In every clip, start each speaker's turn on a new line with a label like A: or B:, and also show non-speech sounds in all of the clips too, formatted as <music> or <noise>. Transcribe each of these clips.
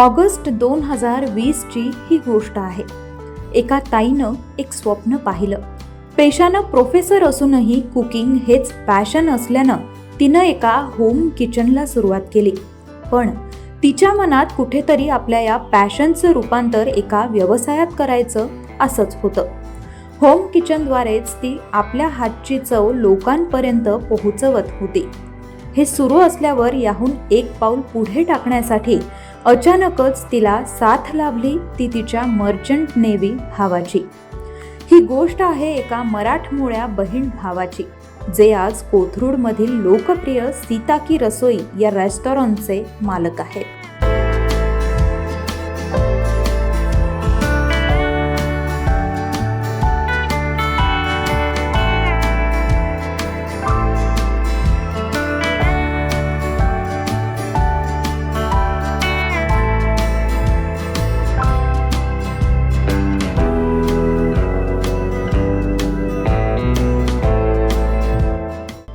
A: August दोन हजार वीसची ही गोष्ट आहे. एका ताईनं एक स्वप्न पाहिलं. पेशानं प्रोफेसर असूनही कुकिंग हेच पॅशन असल्यानं तिनं एका होम किचनला सुरुवात केली. पण तिच्या मनात कुठेतरी आपल्या या पॅशनचं रूपांतर एका व्यवसायात करायचं असंच होतं. होम किचनद्वारेच ती आपल्या हातची चव लोकांपर्यंत पोहोचवत होती. हे सुरू असल्यावर याहून एक पाऊल पुढे टाकण्यासाठी अचानकच तिला साथ लाभली ती तिच्या मर्चंट नेव्ही भावाची. ही गोष्ट आहे एका मराठमोळ्या बहीण भावाची जे आज कोथरूडमधील लोकप्रिय सीता की रसोई या रेस्टॉरंटचे मालक आहेत.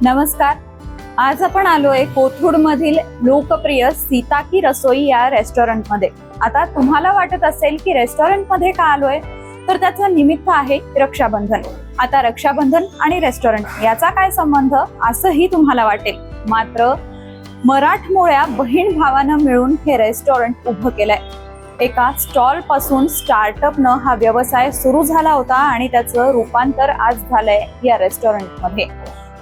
B: नमस्कार. आज आपण आलोय कोथरूड मधील लोकप्रिय सीता की रसोई या रेस्टॉरंटमध्ये आता तुम्हाला वाटत असेल की रेस्टॉरंटमध्ये का आलोय? तर त्याचं निमित्त आहे रक्षाबंधन. आता रक्षाबंधन आणि रेस्टॉरंट याचा काय संबंध? असंही तुम्हाला वाटेल. मात्र मराठमोळ्या बहीण भावानं मिळून हे रेस्टॉरंट उभं केलंय. एका स्टॉलपासून स्टार्टअपनं हा व्यवसाय सुरू झाला होता आणि त्याचं रूपांतर आज झालंय या रेस्टॉरंटमध्ये.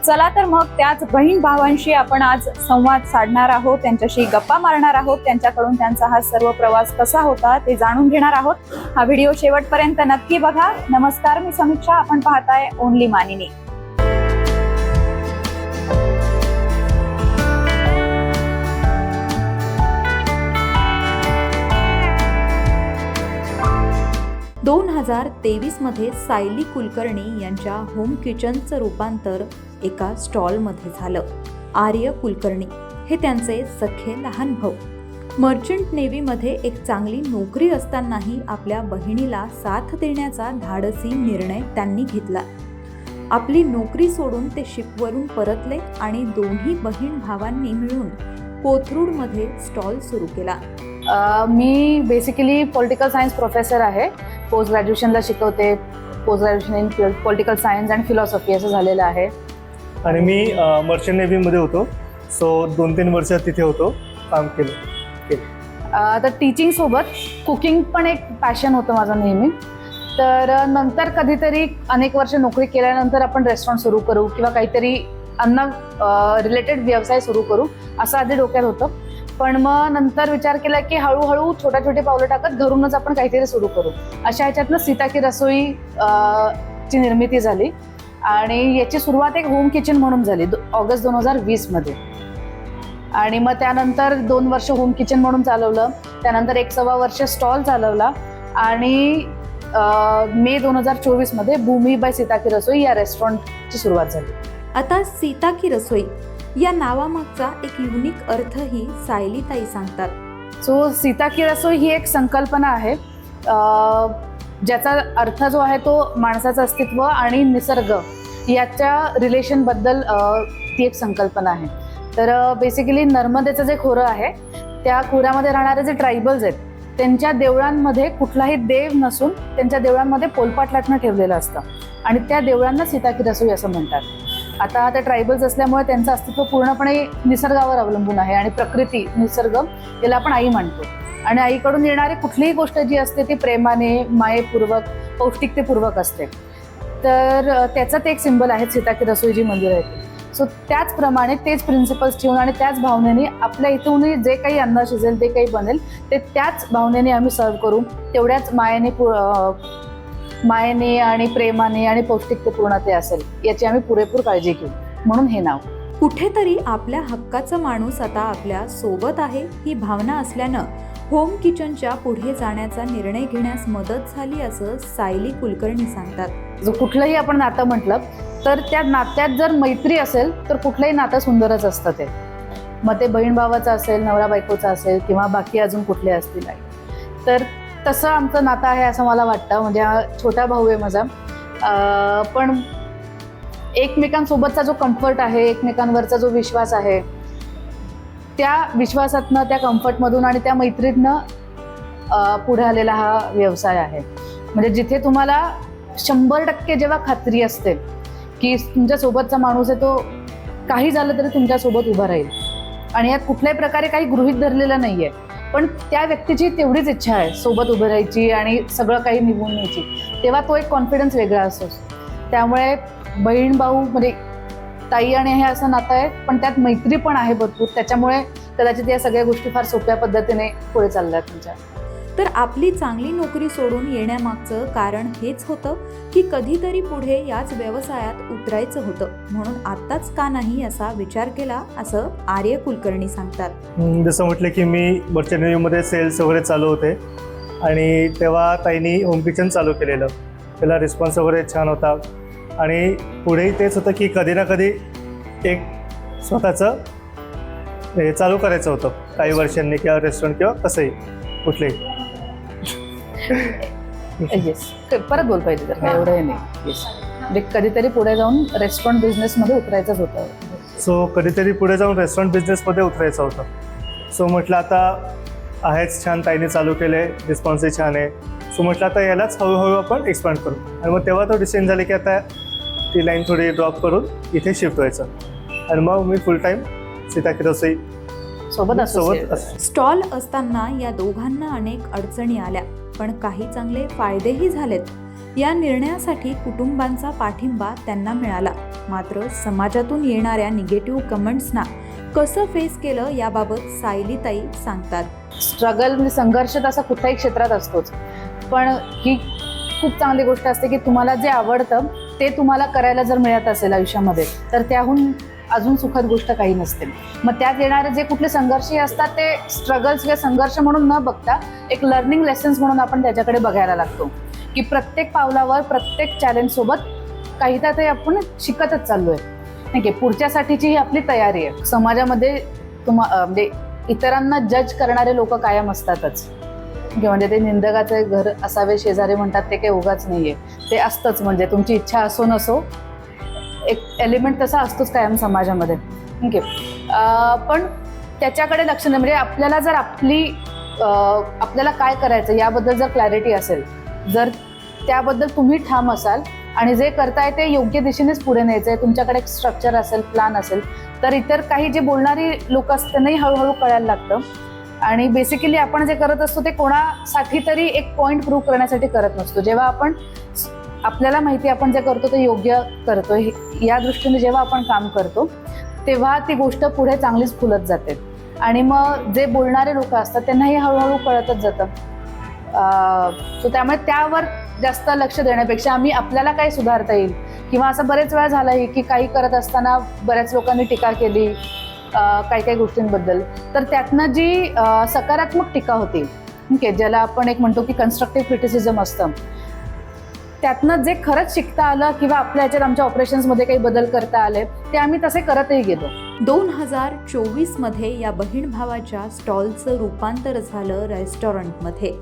B: चला तर मग त्याच बहीण भावांशी आपण आज संवाद साधणार आहोत. त्यांच्याशी गप्पा मारणार आहोत. त्यांच्याकडून त्यांचा हा सर्व प्रवास कसा होता ते जाणून घेणार आहोत. हा व्हिडिओ शेवटपर्यंत नक्की बघा. नमस्कार मी समीक्षा. आपण पाहताय ओनली मानिनी.
A: दोन हजार तेवीसमध्ये सायली कुलकर्णी यांच्या होम किचनचं रूपांतर एका स्टॉलमध्ये झालं. आर्य कुलकर्णी हे त्यांचे सख्खे लहान भाऊ. मर्चंट नेव्हीमध्ये एक चांगली नोकरी असतानाही आपल्या बहिणीला साथ देण्याचा धाडसी निर्णय त्यांनी घेतला. आपली नोकरी सोडून ते शिपवरून परतले आणि दोन्ही बहीण भावांनी मिळून कोथरूडमध्ये स्टॉल सुरू केला.
C: मी बेसिकली पॉलिटिकल सायन्स प्रोफेसर आहे. पोस्ट ग्रॅज्युएशनला शिकवते. Post graduation in political science and philosophy असं झालेलं आहे.
D: आणि मी मर्चंट नेव्हीमध्ये होतो. सो दोन तीन वर्ष तिथे होतो काम केलं.
C: तर टीचिंग सोबत कुकिंग पण एक पॅशन होतं माझं नेहमी. तर नंतर कधीतरी अनेक वर्ष नोकरी केल्यानंतर आपण रेस्टॉरंट सुरू करू किंवा काहीतरी अन्न रिलेटेड व्यवसाय सुरू करू असं आधी डोक्यात होतं. पण मग नंतर विचार केला की हळूहळू छोट्या छोटे पावलं टाकत घरूनच आपण काहीतरी सुरू करू. अशा ह्याच्यातनं सीता की रसोई ची निर्मिती झाली आणि याची सुरुवात एक होम किचन म्हणून झाली ऑगस्ट दोन हजार वीसमध्ये आणि मग त्यानंतर दोन वर्ष होम किचन म्हणून चालवलं त्यानंतर एक सव्वा वर्ष स्टॉल चालवला आणि मे दोन हजार चोवीसमध्ये भूमी बाय सीता की रसोई या रेस्टॉरंटची सुरुवात झाली.
A: आता सीता की रसोई या नावामागचा एक युनिक अर्थही सायलीताई सांगतात.
C: सो सीता की ही एक संकल्पना आहे. ज्याचा अर्थ जो आहे तो माणसाचं अस्तित्व आणि निसर्ग याच्या रिलेशनबद्दल ती एक संकल्पना आहे. तर बेसिकली नर्मदेचं जे खोरं आहे त्या खोऱ्यामध्ये राहणारे जे ट्रायबल्स आहेत त्यांच्या देवळांमध्ये कुठलाही देव नसून त्यांच्या देवळांमध्ये पोलपाट लाटणं ठेवलेलं असतं. आणि त्या देवळांना सीता की असं म्हणतात. आता त्या ट्रायबल्स असल्यामुळे त्यांचं अस्तित्व पूर्णपणे निसर्गावर अवलंबून आहे आणि प्रकृती निसर्ग याला आपण आई मानतो आणि आईकडून येणारी कुठलीही गोष्ट जी असते ती प्रेमाने मायेपूर्वक पौष्टिकतेपूर्वक असते. तर त्याचं ते एक सिंबल आहे सीता की रसोई जी मंदिर आहे सो त्याचप्रमाणे तेच प्रिन्सिपल्स ठेवून आणि त्याच भावनेने आपल्या इथून जे काही अन्न शिजेल ते काही बनेल ते त्याच भावनेने आम्ही सर्व करू. तेवढ्याच मायेने पु- मायेने आणि प्रेमाने आणि पौष्टिकतेपूर्ण ते असेल याची आम्ही पुरेपूर काळजी घेऊ. म्हणून हे नाव.
A: कुठेतरी आपल्या हक्काचा माणूस आता आपल्यासोबत आहे ही भावना असल्यानं होम किचनच्या पुढे जाण्याचा निर्णय घेण्यास मदत झाली असं सायली कुलकर्णी सांगतात.
C: जो कुठलंही आपण नातं म्हटलं तर त्या नात्यात जर मैत्री असेल तर कुठलंही नातं सुंदरच असतं ते. मग ते बहीण भावाचं असेल नवरा बायकोचं असेल किंवा बाकी अजून कुठले असतील तर तसं आमचं नातं आहे असं मला वाटतं म्हणजे हा छोटा भाऊ आहे माझा. पण एकमेकांसोबतचा जो कम्फर्ट आहे एकमेकांवरचा जो विश्वास आहे त्या विश्वासातनं त्या कम्फर्टमधून आणि त्या मैत्रीतनं पुढे आलेला हा व्यवसाय आहे. म्हणजे जिथे तुम्हाला शंभर टक्के जेव्हा खात्री असते की तुमच्यासोबतचा माणूस आहे तो काही झालं तरी तुमच्यासोबत उभा राहील. आणि यात कुठल्याही प्रकारे काही गृहित धरलेलं नाही आहे पण त्या व्यक्तीची तेवढीच इच्छा आहे सोबत उभं राहायची आणि सगळं काही निघून न्यायची. तेव्हा तो एक कॉन्फिडन्स वेगळा असतो. त्यामुळे बहीण भाऊ म्हणजे ताई आणि हे असं नातं आहे पण त्यात मैत्री पण आहे भरपूर. त्याच्यामुळे कदाचित या सगळ्या गोष्टी फार सोप्या पद्धतीने पुढे चालल्या आहेत तुमच्या.
A: तर आपली चांगली नोकरी सोडून येण्यामागचं कारण हेच होतं की कधीतरी पुढे याच व्यवसायात उतरायचं होतं. म्हणून आत्ताच का नाही असा विचार केला असं आर्य कुलकर्णी सांगतात.
D: जसं म्हटलं की मी मर्चंट नेव्हीमध्ये सेल्स वगैरे चालू होते. आणि तेव्हा ताईंनी होम किचन चालू केलेलं. त्याला रिस्पॉन्स वगैरे छान होता. आणि पुढेही तेच होतं की कधी ना कधी एक स्वतःचं हे चालू करायचं होतं. काही वर्षांनी किंवा रेस्टॉरंट किंवा कसंही कुठलेही. <laughs>
C: येस परत बोल पाहिजे तर काय एवढं हे नाही. येस म्हणजे कधीतरी पुढे जाऊन रेस्टॉरंट बिझनेसमध्ये उतरायचंच होतं.
D: सो कधीतरी पुढे जाऊन रेस्टॉरंट बिझनेसमध्ये उतरायचं होतं. सो म्हटलं आता आहेच छान ताईने चालू केले रिस्पॉन्सही छान आहे. सो म्हटलं आता यालाच हळूहळू आपण एक्सपांड करू. आणि मग तेव्हा तो डिसिजन झाले की आता ती लाईन थोडी ड्रॉप करून इथे शिफ्ट व्हायचं. आणि मग मी फुल टाईम सीता किरसई
C: सोबत असो
D: सोबत
A: स्टॉल असताना या दोघांना अनेक अडचणी आल्या. पण काही चांगले फायदेही झालेत. या निर्णयासाठी कुटुंबांचा पाठिंबा त्यांना मिळाला. मात्र समाजातून येणाऱ्या निगेटिव्ह कमेंट्सना कसं फेस केलं याबाबत सायलीताई सांगतात.
C: स्ट्रगल म्हणजे संघर्ष तसा कुठल्याही क्षेत्रात असतोच. पण ही खूप चांगली गोष्ट असते की तुम्हाला जे आवडतं ते तुम्हाला करायला जर मिळत असेल आयुष्यामध्ये तर त्याहून अजून सुखद गोष्ट काही नसते. मग त्यात येणारे जे कुठले संघर्षही असतात ते स्ट्रगल्स किंवा संघर्ष म्हणून न बघता एक लर्निंग लेसन्स म्हणून आपण त्याच्याकडे बघायला लागतो. की प्रत्येक पावलावर प्रत्येक चॅलेंजसोबत काही ना काही आपण शिकतच चाललोय. नाही की पुढच्यासाठीची ही आपली तयारी आहे. समाजामध्ये तुम्हा म्हणजे इतरांना जज करणारे लोक कायम असतातच. किंवा म्हणजे ते निंदकाचे घर असावे शेजारी म्हणतात ते काही उगाच नाहीये. ते असतंच. म्हणजे तुमची इच्छा असो नसो एक एलिमेंट तसा असतोच कायम समाजामध्ये. ठीक आहे पण त्याच्याकडे लक्ष नाही. म्हणजे आपल्याला जर आपली आपल्याला काय करायचं याबद्दल जर क्लॅरिटी असेल जर त्याबद्दल तुम्ही ठाम असाल आणि जे करताय ते योग्य दिशेनेच पुढे न्यायचं आहे तुमच्याकडे एक स्ट्रक्चर असेल प्लॅन असेल तर इतर काही जे बोलणारी लोक असतात त्यांनाही हळूहळू कळायला लागतं. आणि बेसिकली आपण जे करत असतो ते कोणासाठी तरी एक पॉईंट प्रूव्ह करण्यासाठी करत नसतो. जेव्हा आपण आपल्याला माहिती आपण जे करतो ते योग्य करतो. या दृष्टीने जेव्हा आपण काम करतो तेव्हा ती गोष्ट पुढे चांगलीच फुलत जाते. आणि मग जे बोलणारे लोक असतात त्यांनाही हळूहळू कळतच जातं. सो त्यामुळे त्यावर जास्त लक्ष देण्यापेक्षा आम्ही आपल्याला काय सुधारता येईल? किंवा असं बरेच वेळा झालंय की काही करत असताना बऱ्याच लोकांनी टीका केली काही काही गोष्टींबद्दल. तर त्यातनं जी सकारात्मक टीका होती ठीक आहे ज्याला आपण एक म्हणतो की कन्स्ट्रक्टिव्ह क्रिटिसिझम असतं. त्यातनं जे खरंच शिकता आलं किंवा आपल्या ह्याच्यात आमच्या ऑपरेशन्समध्ये काही बदल करता आले ते आम्ही तसे करतही गेलो.
A: दोन हजार चोवीसमध्ये या बहीण भावाच्या स्टॉलचं रूपांतर झालं रेस्टॉरंटमध्ये.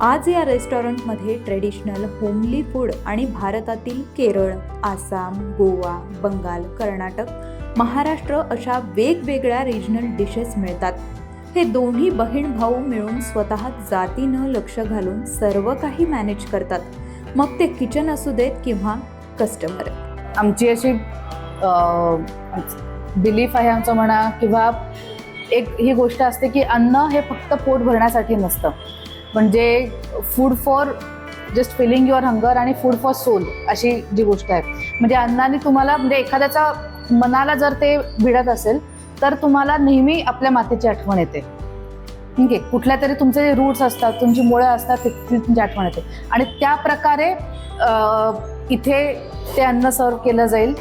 A: आज या रेस्टॉरंटमध्ये ट्रेडिशनल होमली फूड आणि भारतातील केरळ आसाम गोवा बंगाल कर्नाटक महाराष्ट्र अशा वेगवेगळ्या रिजनल डिशेस मिळतात. हे दोन्ही बहीण भाऊ मिळून स्वतः जातीनं लक्ष घालून सर्व काही मॅनेज करतात. मग ते किचन असू देत किंवा कस्टमर
C: आमची अशी बिलीफ आहे आमचं म्हणा किंवा एक ही गोष्ट असते की अन्न हे फक्त पोट भरण्यासाठी नसतं. म्हणजे food for just filling your hunger आणि फूड फॉर सोल अशी जी गोष्ट आहे. म्हणजे अन्नाने तुम्हाला म्हणजे एखाद्याचा मनाला जर ते भिडत असेल तर तुम्हाला नेहमी आपल्या मातेची आठवण येते. ठीक आहे कुठल्या तरी तुमचे जे रूट्स असतात तुमची मुळं असतात तिथली तुमची आठवण येते. आणि त्या प्रकारे इथे ते अन्न सर्व केलं जाईल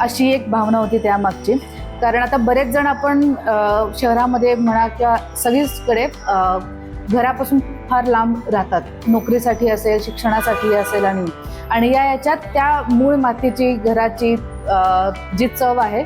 C: अशी एक भावना होती त्यामागची. कारण आता बरेच जण आपण शहरामध्ये म्हणा किंवा सगळीचकडे घरापासून फार लांब राहतात. नोकरीसाठी असेल शिक्षणासाठी असेल आणि आणि या याच्यात त्या मूळ मातीची घराची जी चव आहे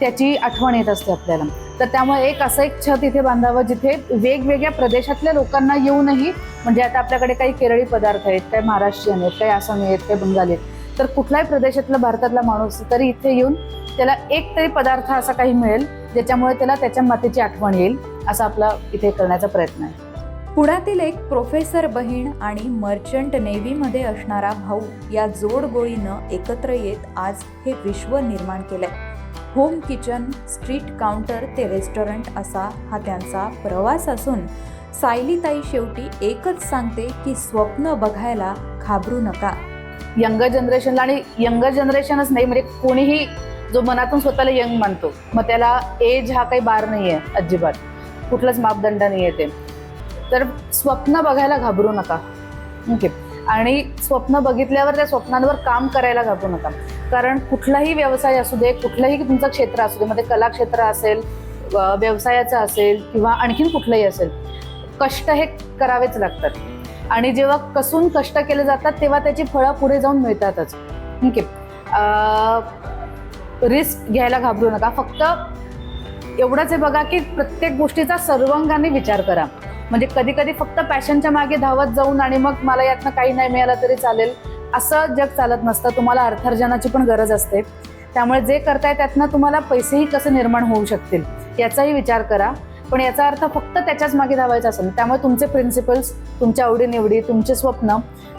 C: त्याची आठवण येत असते आपल्याला. तर त्यामुळे एक असं एक छत इथे बांधावं जिथे वेगवेगळ्या प्रदेशातल्या लोकांना येऊनही म्हणजे आता आपल्याकडे काही केरळी पदार्थ आहेत काही महाराष्ट्रीयन आहेत काही आसामी आहेत काही बंगाली आहेत तर कुठल्याही प्रदेशातला भारतातला माणूस तरी इथे येऊन त्याला एक तरी पदार्थ असा काही मिळेल ज्याच्यामुळे त्याला त्याच्या मातेची आठवण येईल असा आपला इथे करण्याचा प्रयत्न आहे.
A: पुण्यातील एक प्रोफेसर बहीण आणि मर्चंट नेव्हीमध्ये असणारा भाऊ या जोडगोळीनं एकत्र येत आज हे विश्व निर्माण केलंय. होम किचन स्ट्रीट काउंटर ते रेस्टॉरंट असा हा त्यांचा प्रवास असून सायलीताई शेवटी एकच सांगते की स्वप्न बघायला घाबरू नका.
C: यंगर जनरेशनला आणि यंगर जनरेशनच नाही म्हणजे कोणीही जो मनातून स्वतःला यंग मानतो मग त्याला एज हा काही बार नाही आहे अजिबात. कुठलाच मापदंड नाही आहे ते. तर स्वप्न बघायला घाबरू नका. ओके. आणि स्वप्न बघितल्यावर त्या स्वप्नांवर काम करायला घाबरू नका. कारण कुठलाही व्यवसाय असू दे कुठलंही तुमचं क्षेत्र असू दे म्हणजे मध्ये कला क्षेत्र असेल व्यवसायाचं असेल किंवा आणखीन कुठलंही असेल कष्ट हे करावेच लागतात. आणि जेव्हा कसून कष्ट केले जातात तेव्हा त्याची फळं पुढे जाऊन मिळतातच. ठीक आहे. रिस्क घ्यायला घाबरू नका. फक्त एवढंच आहे बघा की प्रत्येक गोष्टीचा सर्वांगाने विचार करा. म्हणजे कधी कधी फक्त पॅशनच्या मागे धावत जाऊन आणि मग मला यातनं काही नाही मिळालं तरी चालेल. असं जग चालत नसतं तुम्हाला अर्थार्जनाची पण गरज असते. त्यामुळे जे करताय त्यातनं तुम्हाला पैसेही कसे निर्माण होऊ शकतील याचाही विचार करा. पण याचा अर्थ फक्त त्याच्याच मागे धावायचा असेल त्यामुळे तुमचे प्रिन्सिपल्स तुमच्या आवडीनिवडी तुमचे स्वप्न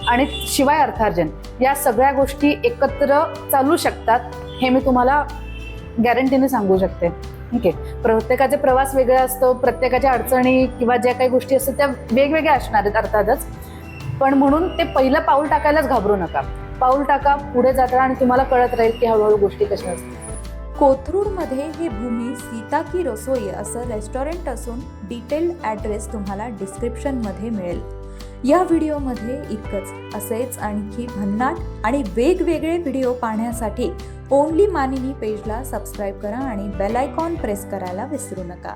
C: आणि शिवाय अर्थार्जन या सगळ्या गोष्टी एकत्र चालू शकतात हे मी तुम्हाला गॅरंटीने सांगू शकते. ठीक आहे? प्रत्येकाचे प्रवास वेगळा असतो प्रत्येकाच्या अडचणी किंवा ज्या काही गोष्टी असतात त्या वेगवेगळ्या असणार आहेत अर्थातच. पण म्हणून ते पहिलं पाऊल टाकायलाच घाबरू नका. पाऊल टाका पुढे जाता आणि तुम्हाला कळत राहील की हळूहळू गोष्टी कशा असतात
A: कोथरूडमध्ये ही भूमी सीता की रसोई असं रेस्टॉरंट असून डिटेल ॲड्रेस तुम्हाला डिस्क्रिप्शनमध्ये मिळेल. या व्हिडिओमध्ये इतकंच. असेच आणखी भन्नाट आणि वेगवेगळे व्हिडिओ पाहण्यासाठी ओनली मानिनी पेजला सबस्क्राईब करा आणि बेल आयकॉन प्रेस करायला विसरू नका.